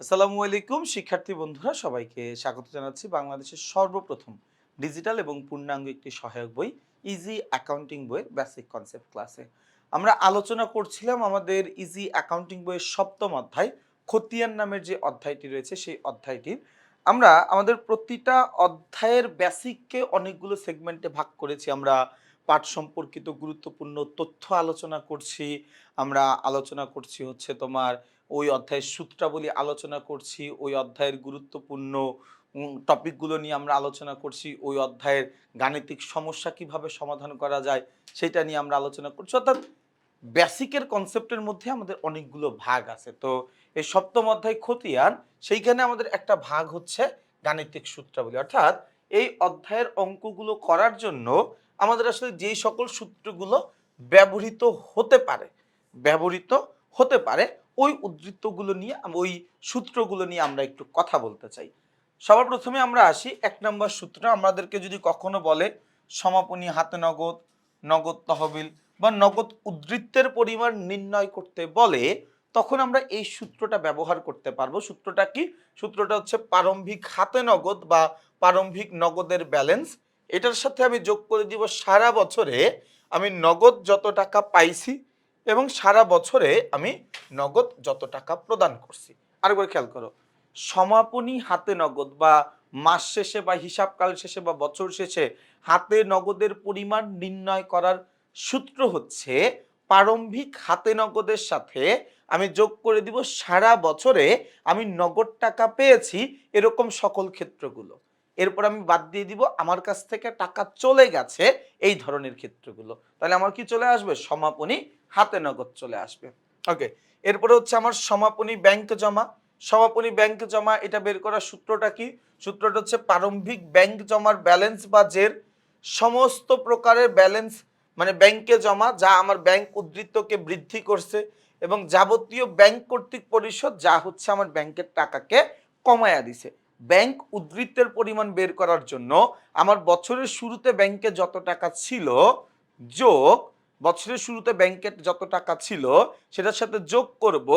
আসসালামু আলাইকুম, শিক্ষার্থী বন্ধুরা, সবাইকে স্বাগত জানাচ্ছি বাংলাদেশের সর্বপ্রথম ডিজিটাল এবং পূর্ণাঙ্গ একটি সহায়ক বই ইজি অ্যাকাউন্টিং বইয়ের বেসিক কনসেপ্ট ক্লাসে আমরা আলোচনা করছিলাম আমাদের ইজি অ্যাকাউন্টিং বইয়ের সপ্তম অধ্যায়, খতিয়ান নামের যে অধ্যায়টি রয়েছে, সেই অধ্যায়টির। আমরা আমাদের প্রতিটা অধ্যায়ের বেসিককে অনেকগুলো সেগমেন্টে ভাগ করেছি। আমরা পাঠ সম্পর্কিত গুরুত্বপূর্ণ তথ্য আলোচনা করছি। আমরা আলোচনা করছি হচ্ছে তোমার ওই অধ্যায়ের সূত্রাবলী আলোচনা করছি, ওই অধ্যায়ের গুরুত্বপূর্ণ টপিকগুলো নিয়ে আমরা আলোচনা করছি, ওই অধ্যায়ের গাণিতিক সমস্যা কীভাবে সমাধান করা যায় সেটা নিয়ে আমরা আলোচনা করছি। অর্থাৎ বেসিকের কনসেপ্টের মধ্যে আমাদের অনেকগুলো ভাগ আছে। তো এই সপ্তম অধ্যায় খতিয়ান, সেইখানে আমাদের একটা ভাগ হচ্ছে গাণিতিক সূত্রাবলী অর্থাৎ এই অধ্যায়ের অঙ্কগুলো করার জন্য আমাদের আসলে যেই সকল সূত্রগুলো ব্যবহৃত হতে পারে, ব্যবহৃত হতে পারে ওই উদ্ধৃতগুলো নিয়ে, ওই সূত্রগুলো নিয়ে আমরা একটু কথা বলতে চাই। সবার প্রথমে আমরা আসি, এক নম্বর সূত্র আমাদেরকে যদি কখনো বলে, সমাপনী হাতে নগদ নগদ তহবিল বা নগদ উদ্ধৃত্তের পরিমাণ নির্ণয় করতে বলে, তখন আমরা এই সূত্রটা ব্যবহার করতে পারব। সূত্রটা কি? সূত্রটা হচ্ছে প্রারম্ভিক হাতে নগদ বা প্রারম্ভিক নগদের ব্যালেন্স। এটার সাথে আমি যোগ করে দিব, সারা বছরে আমি নগদ যত টাকা পাইছি এবং সারা বছরে আমি নগদ যত টাকা প্রদান করছি। আর আরেকবার খেয়াল করো, সমাপনী হাতে নগদ বা মাস শেষে বা হিসাবকাল শেষে বা বছর শেষে হাতে নগদের পরিমাণ নির্ণয় করার সূত্র হচ্ছে, প্রারম্ভিক হাতে নগদের সাথে আমি যোগ করে দিব সারা বছরে আমি নগদ টাকা পেয়েছি এরকম সকল ক্ষেত্রগুলো। এরপর আমি বাদ দিয়ে দিব আমার কাছ থেকে টাকা চলে গেছে এই ধরনের ক্ষেত্রগুলো। তাহলে আমার কি চলে আসবে? সমাপনী হাতে নগদ চলে আসবে। ওকে এরপরে হচ্ছে আমার সমাপনী ব্যাংক জমা। সমাপনী ব্যাংক জমা, এটা বের করার সূত্রটা কি? সূত্রটা হচ্ছে প্রারম্ভিক ব্যাংক জমার ব্যালেন্স বা জের সমস্ত প্রকারের ব্যালেন্স মানে ব্যাংকে জমা, যা আমার ব্যাংক উদ্ধৃতকে বৃদ্ধি করছে এবং যাবতীয় ব্যাংক কর্তৃক পরিশোধ, যা হচ্ছে আমার ব্যাংকের টাকাকে কমায়া দিছে। ব্যাংক উদ্ধৃতের পরিমাণ বের করার জন্য আমার বছরের শুরুতে ব্যাংকে যত টাকা ছিল যোগ বছরের শুরুতে ব্যাংকে যত টাকা ছিল সেটার সাথে যোগ করব।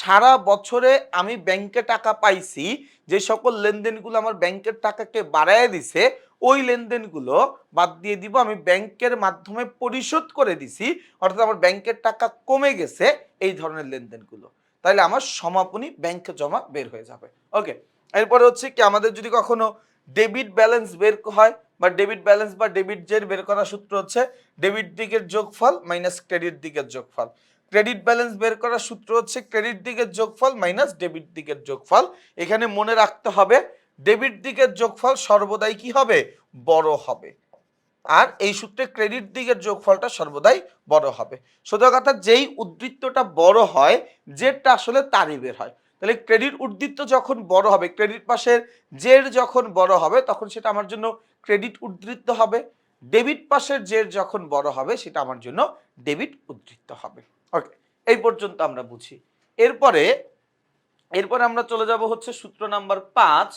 সারা বছরে আমি ব্যাংকে টাকা পাইছি, যে সকল লেনদেনগুলো আমার ব্যাংকের টাকাকে বাড়ায় দিছে, ওই লেনদেনগুলো বাদ দিয়ে দিব। আমি ব্যাংকের মাধ্যমে পরিশোধ করে দিছি, অর্থাৎ আমার ব্যাংকের টাকা কমে গেছে এই ধরনের লেনদেনগুলো। তাহলে আমার সমাপনী ব্যাংকে জমা বের হয়ে যাবে। ওকে, এরপরে হচ্ছে কি, আমাদের যদি কখনো ডেবিট ব্যালেন্স বের হয় বা ডেবিট ব্যালেন্স বা ডেবিট জের বের করার সূত্র হচ্ছে ডেবিট দিকের যোগফল মাইনাস ক্রেডিট দিকের যোগফল। ক্রেডিট ব্যালেন্স বের করার সূত্র হচ্ছে ক্রেডিট দিকের যোগফল মাইনাস ডেবিট দিকের যোগফল। এখানে মনে রাখতে হবে, ডেবিট দিকের যোগফল সর্বদাই কি হবে? বড় হবে। আর এই সূত্রে ক্রেডিট দিকের যোগফলটা সর্বদাই বড় হবে। সোজা কথা, যেই উদ্ধৃত্তটা বড় হয়, জেরটা আসলে তারই বের হয়। তাহলে ক্রেডিট উদ্ধৃত্ত যখন বড় হবে, ক্রেডিট পাশের জের যখন বড় হবে, তখন সেটা আমার জন্য ক্রেডিট উদ্ধৃত্ত হবে। ডেবিট পাশের জের যখন বড় হবে, সেটা আমার জন্য ডেবিট উদ্ধৃত্ত হবে। ওকে এই পর্যন্ত আমরা বুঝি। এরপরে এরপরে আমরা চলে যাব হচ্ছে সূত্র নাম্বার পাঁচ।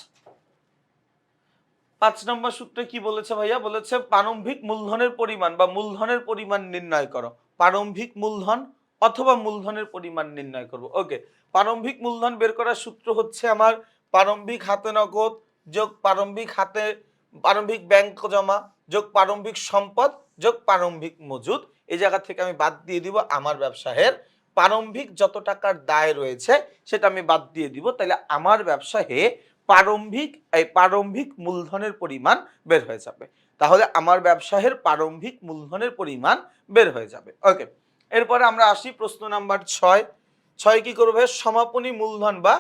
পাঁচ নম্বর সূত্রে কি বলেছে ভাইয়া? বলেছে, প্রারম্ভিক মূলধনের পরিমাণ বা মূলধনের পরিমাণ নির্ণয় করো। প্রারম্ভিক মূলধন অথবা মূলধনের পরিমাণ নির্ণয় করব। ওকে প্রারম্ভিক মূলধন বের করার সূত্র হচ্ছে আমার প্রারম্ভিক হাতে নগদ যোগ প্রারম্ভিক হাতে প্রারম্ভিক ব্যাংক জমা, যোগ প্রারম্ভিক সম্পদ, যোগ প্রারম্ভিক মজুদ, এই জায়গা থেকে আমি বাদ দিয়ে দিব আমার ব্যবসায়ের প্রারম্ভিক যত টাকার দায় রয়েছে সেটা আমি বাদ দিয়ে দিব। তাহলে আমার ব্যবসায়ে প্রারম্ভিক, এই প্রারম্ভিক মূলধনের পরিমাণ বের হয়ে যাবে। তাহলে আমার ব্যবসায়ের প্রারম্ভিক মূলধনের পরিমাণ বের হয়ে যাবে। ওকে এরপরে আমরা আসি প্রশ্ন নাম্বার ছয়। ছয় কি করবে? সমাপনী মূলধন বা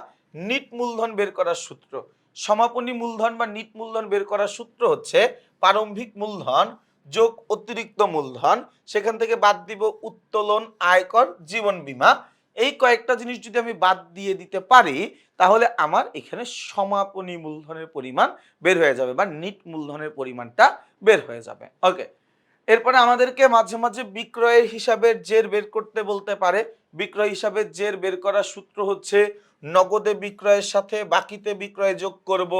নিট মূলধন বের করার সূত্র। সমাপনী মূলধন বা নিট মূলধন বের করার সূত্র হচ্ছে প্রারম্ভিক মূলধন যোগ অতিরিক্ত মূলধন। সেখান থেকে বাদ দিব উত্তোলন আয়কর জীবন বীমা। এই কয়েকটা জিনিস যদি আমি বাদ দিয়ে দিতে পারি, তাহলে আমার এখানে সমাপনী মূলধনের পরিমাণ বের হয়ে যাবে বা নিট মূলধনের পরিমাণটা বের হয়ে যাবে। ওকে এরপরে আমাদেরকে মাঝে মাঝে বিক্রয়ের হিসাবের জের বের করতে বলতে পারে। বিক্রয় হিসাবের জের বের করার সূত্র হচ্ছে নগদে বিক্রয়ের সাথে বাকিতে বিক্রয় যোগ করব,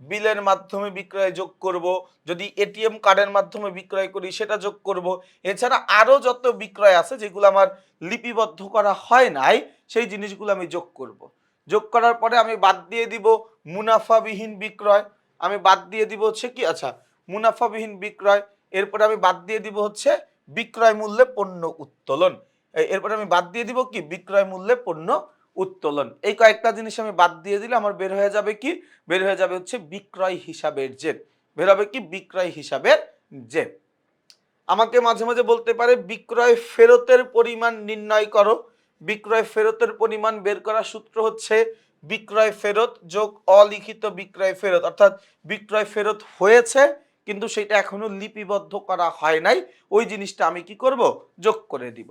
বিলের মাধ্যমে বিক্রয় যোগ করব, যদি এটিএম কার্ডের মাধ্যমে বিক্রয় করি সেটা যোগ করব। এছাড়া আরও যত বিক্রয় আছে যেগুলো আমার লিপিবদ্ধ করা হয় নাই, সেই জিনিসগুলো আমি যোগ করব। যোগ করার পরে আমি বাদ দিয়ে দিব মুনাফাবিহীন বিক্রয়, আমি বাদ দিয়ে দিব হচ্ছে কি? আচ্ছা মুনাফাবিহীন বিক্রয়, এরপরে আমি বাদ দিয়ে দিব হচ্ছে বিক্রয় মূল্যে পণ্য উত্তোলন। এরপরে আমি বাদ দিয়ে দিব কি? বিক্রয় মূল্যে পণ্য উত্তোলন। এই কয়েকটা জিনিস আমি বাদ দিয়ে দিলে আমার বের হয়ে যাবে কি? বের হয়ে যাবে হচ্ছে বিক্রয় হিসাবের জের বের হবে কি? বিক্রয় হিসাবের জের আমাকে মাঝে মাঝে বলতে পারে, বিক্রয় ফেরতের পরিমাণ নির্ণয় করো। বিক্রয় ফেরতের পরিমাণ বের করার সূত্র হচ্ছে বিক্রয় ফেরত যোগ অলিখিত বিক্রয় ফেরত। অর্থাৎ বিক্রয় ফেরত হয়েছে, কিন্তু সেটা এখনও লিপিবদ্ধ করা হয় নাই। ওই জিনিসটা আমি কি করব? যোগ করে দিব।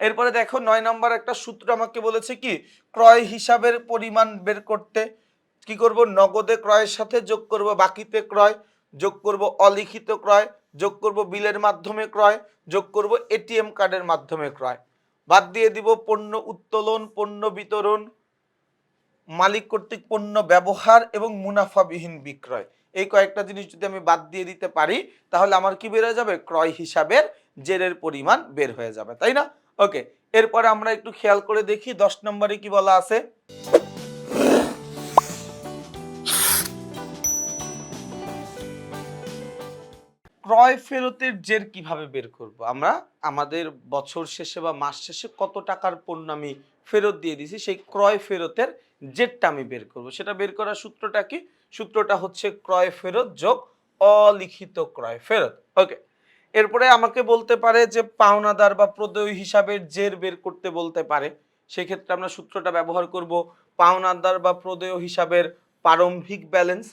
এরপরে দেখো নয় নম্বর একটা সূত্র আমাকে বলেছে কি, ক্রয় হিসাবের পরিমাণ বের করতে কি করব? নগদে ক্রয়ের সাথে যোগ করব, বাকিতে ক্রয়, যোগ করব অলিখিত ক্রয়, যোগ করব বিলের মাধ্যমে ক্রয়, যোগ করব এটিএম কার্ডের মাধ্যমে ক্রয়। বাদ দিয়ে দিব পণ্য উত্তোলন, পণ্য বিতরণ, মালিক কর্তৃক পণ্য ব্যবহার এবং মুনাফাবিহীন বিক্রয়। এই কয়েকটা জিনিস যদি আমি বাদ দিয়ে দিতে পারি, তাহলে আমার কি বের হয়ে যাবে? ক্রয় হিসাবের জেরের পরিমাণ বের হয়ে যাবে, তাই না? ওকে, এরপরে আমরা একটু খেয়াল করে দেখি দশ নম্বরে কি বলা আছে। ক্রয় ফেরতের জের কীভাবে বের করব? আমরা আমাদের বছর শেষে বা মাস শেষে কত টাকার পণ্য আমি ফেরত দিয়ে দিছি সেই ক্রয় ফেরতের জেরটা আমি বের করব। সেটা বের করার সূত্রটা কি? সূত্রটা হচ্ছে ক্রয় ফেরত যোগ অলিখিত ক্রয় ফেরত। ওকে এরপরে আমাকে বলতে পারে যে পাওনাদার বা প্রদেয় হিসাবের জের বের করতে বলতে পারে। সেক্ষেত্রে আমরা সূত্রটা ব্যবহার করব পাওনাদার বা প্রদেয় হিসাবের প্রারম্ভিক ব্যালেন্স।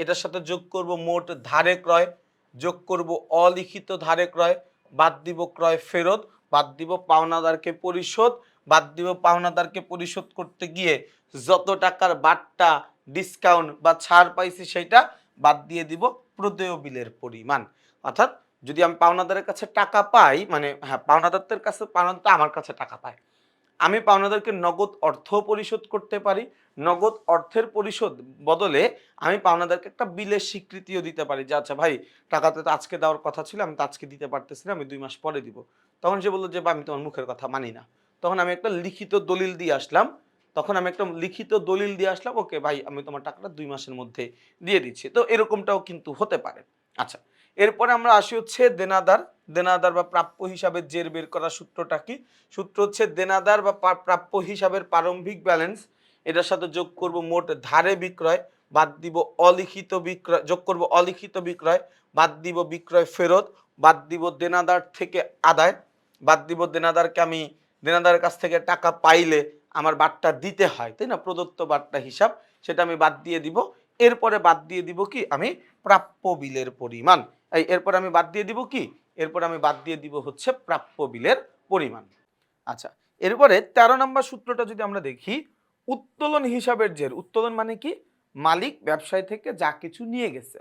এটার সাথে যোগ করব মোট ধারে ক্রয়, যোগ করব অলিখিত ধারে ক্রয়, বাদ দিব ক্রয় ফেরত, বাদ দিব পাওনাদারকে পরিশোধ, বাদ দিব পাওনাদারকে পরিশোধ করতে গিয়ে যত টাকার বাট্টা, ডিসকাউন্ট বা ছাড় পাইছি সেটা বাদ দিয়ে দিব প্রদেয় বিলের পরিমাণ। অর্থাৎ যদি আমি পাওনাদারের কাছে টাকা পাই মানে হ্যাঁ পাওনাদারদের কাছে, পাওনাদার আমার কাছে টাকা পায়। আমি পাওনাদারকে নগদ অর্থ পরিশোধ করতে পারি। নগদ অর্থের পরিশোধ বদলে আমি পাওনাদারকে একটা বিলের স্বীকৃতিও দিতে পারি যে আচ্ছা ভাই, টাকাতে তো আজকে দেওয়ার কথা ছিল, আমি তো আজকে দিতে পারতেছি না, আমি দুই মাস পরে দিব। তখন সে বলল যে আমি তোমার মুখের কথা মানি না। তখন আমি একটা লিখিত দলিল দিয়ে আসলাম। তখন আমি একটা লিখিত দলিল দিয়ে আসলাম, ওকে ভাই, আমি তোমার টাকাটা দুই মাসের মধ্যে দিয়ে দিচ্ছি। তো এরকমটাও কিন্তু হতে পারে। আচ্ছা এরপরে আমরা আসি হচ্ছে দেনাদার দেনাদার বা প্রাপ্য হিসাবে জের বের করার সূত্রটা কি? সূত্র হচ্ছে দেনাদার বা প্রাপ্য হিসাবের প্রারম্ভিক ব্যালেন্স এটার সাথে যোগ করব মোট ধারে বিক্রয়, বাদ দিব অলিখিত বিক্রয়, যোগ করব অলিখিত বিক্রয়, বাদ দিব বিক্রয় ফেরত, বাদ দিব দেনাদার থেকে আদায়, বাদ দিব দেনাদারকে আমি, দেনাদারের কাছ থেকে টাকা পাইলে আমার বাট্টা দিতে হয়, তাই না? প্রদত্ত বাট্টা হিসাব, সেটা আমি বাদ দিয়ে দিব। এরপরে বাদ দিয়ে দিব কি? আমি প্রাপ্য বিলের পরিমাণ। এই এরপরে আমি বাদ দিয়ে দিব কি? এরপর আমি বাদ দিয়ে দিব হচ্ছে প্রাপ্য বিলের পরিমাণ। আচ্ছা এরপরে তেরো নম্বর সূত্রটা যদি আমরা দেখি, উত্তোলন হিসাবের জের। উত্তোলন মানে কি? মালিক ব্যবসায় থেকে যা কিছু নিয়ে গেছে।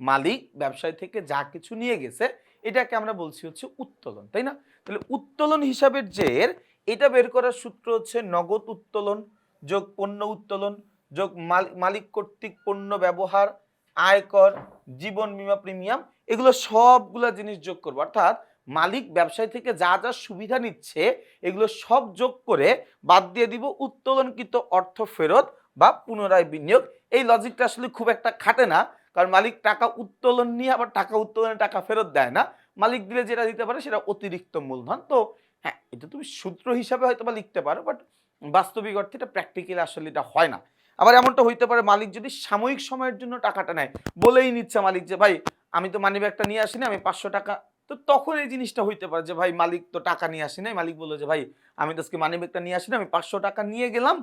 মালিক ব্যবসায় থেকে যা কিছু নিয়ে গেছে, এটাকে আমরা বলছি হচ্ছে উত্তোলন, তাই না? তাহলে উত্তোলন হিসাবের জের, এটা বের করার সূত্র হচ্ছে নগদ উত্তোলন, যোগ পণ্য উত্তোলন, যোগ মাল- মালিক কর্তৃক পণ্য ব্যবহার, আয়কর, জীবন বীমা প্রিমিয়াম এগুলো সবগুলা জিনিস যোগ করব। অর্থাৎ মালিক ব্যবসায় থেকে যা যা সুবিধা নিচ্ছে, এগুলো সব যোগ করে বাদ দিয়ে দিব উত্তোলনকৃত অর্থ ফেরত বা পুনরায় বিনিয়োগ। এই লজিকটা আসলে খুব একটা খাটে না, কারণ মালিক টাকা উত্তোলন নিয়ে আবার টাকা উত্তোলনে টাকা ফেরত দেয় না। মালিক দিলে যেটা দিতে পারে সেটা অতিরিক্ত মূলধন। তো হ্যাঁ এটা তুমি সূত্র হিসাবে হয়তো বা লিখতে পারো বাট বাস্তবিক অর্থে এটা প্র্যাকটিক্যালি আসলে এটা হয় না। আবার এমনটা হইতে পারে মালিক যদি সাময়িক সময়ের জন্য টাকাটা নেয়, বলেই নিচ্ছে মালিক যে, ভাই আমি তো মানি ব্যাগটা নিয়ে আসিনি, আমি পাঁচশো টাকা। তো তখন এই জিনিসটা হইতে পারে যে, ভাই, মালিক তো টাকা নিয়ে আসি নাই। মালিক বলল যে, ভাই, আমি তো আজকে মানি ব্যাগটা নিয়ে আসিনি, আমি পাঁচশো টাকা নিয়ে গেলাম,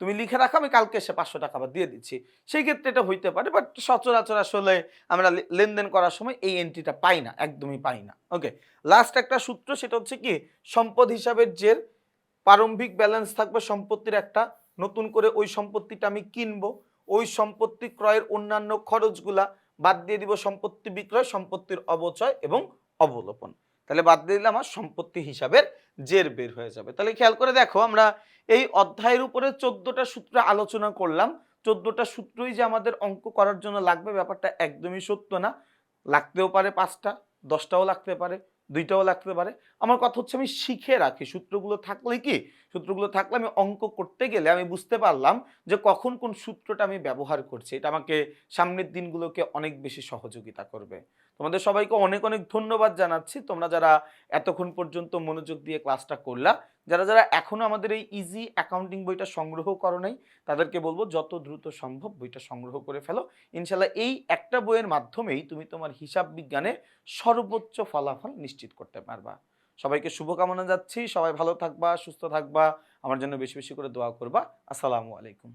তুমি লিখে রাখো, আমি কালকে এসে পাঁচশো টাকা আবার দিয়ে দিচ্ছি। সেই ক্ষেত্রে এটা হইতে পারে বাট সচরাচর আসলে আমরা লেনদেন করার সময় এই এন্ট্রিটা পাই না, একদমই পাই না। ওকে লাস্ট একটা সূত্র, সেটা হচ্ছে কি, সম্পদ হিসাবের যে প্রারম্ভিক ব্যালেন্স থাকবে, সম্পত্তির একটা, নতুন করে ওই সম্পত্তিটা আমি কিনবো, ওই সম্পত্তি ক্রয়ের অন্যান্য খরচগুলা বাদ দিয়ে দিব সম্পত্তি বিক্রয়, সম্পত্তির অবচয় এবং অবলোপন। তাহলে বাদ দিয়ে দিলে আমার সম্পত্তি হিসাবের জের বের হয়ে যাবে। তাহলে খেয়াল করে দেখো, আমরা এই অধ্যায়ের উপরে চোদ্দটা সূত্র আলোচনা করলাম। চোদ্দটা সূত্রই যে আমাদের অঙ্ক করার জন্য লাগবে, ব্যাপারটা একদমই সত্য না। লাগতেও পারে পাঁচটা, দশটাও লাগতে পারে। দুইটাও লাগতে পারে। আমার কথা হচ্ছে আমি শিখে রাখি। সূত্রগুলো থাকলে কি? সূত্রগুলো থাকলে আমি অঙ্ক করতে গেলে আমি বুঝতে পারলাম যে কখন কোন সূত্রটা আমি ব্যবহার করছি। এটা আমাকে সামনের দিনগুলোকে অনেক বেশি সহযোগিতা করবে। তোমাদের সবাইকে অনেক অনেক ধন্যবাদ জানাচ্ছি। তোমরা যারা এতক্ষণ পর্যন্ত মনোযোগ দিয়ে ক্লাসটা করলা যারা যারা এখনও আমাদের এই ইজি অ্যাকাউন্টিং বইটা সংগ্রহ করো নাই, তাদেরকে বলব যত দ্রুত সম্ভব বইটা সংগ্রহ করে ফেলো। ইনশাল্লাহ এই একটা বইয়ের মাধ্যমেই তুমি তোমার হিসাব বিজ্ঞানে সর্বোচ্চ ফলাফল নিশ্চিত করতে পারবা। সবাইকে শুভকামনা যাচ্ছি, সবাই ভালো থাকবা, সুস্থ থাকবা, আমার জন্য বেশি বেশি করে দোয়া করবা। আসসালামু আলাইকুম।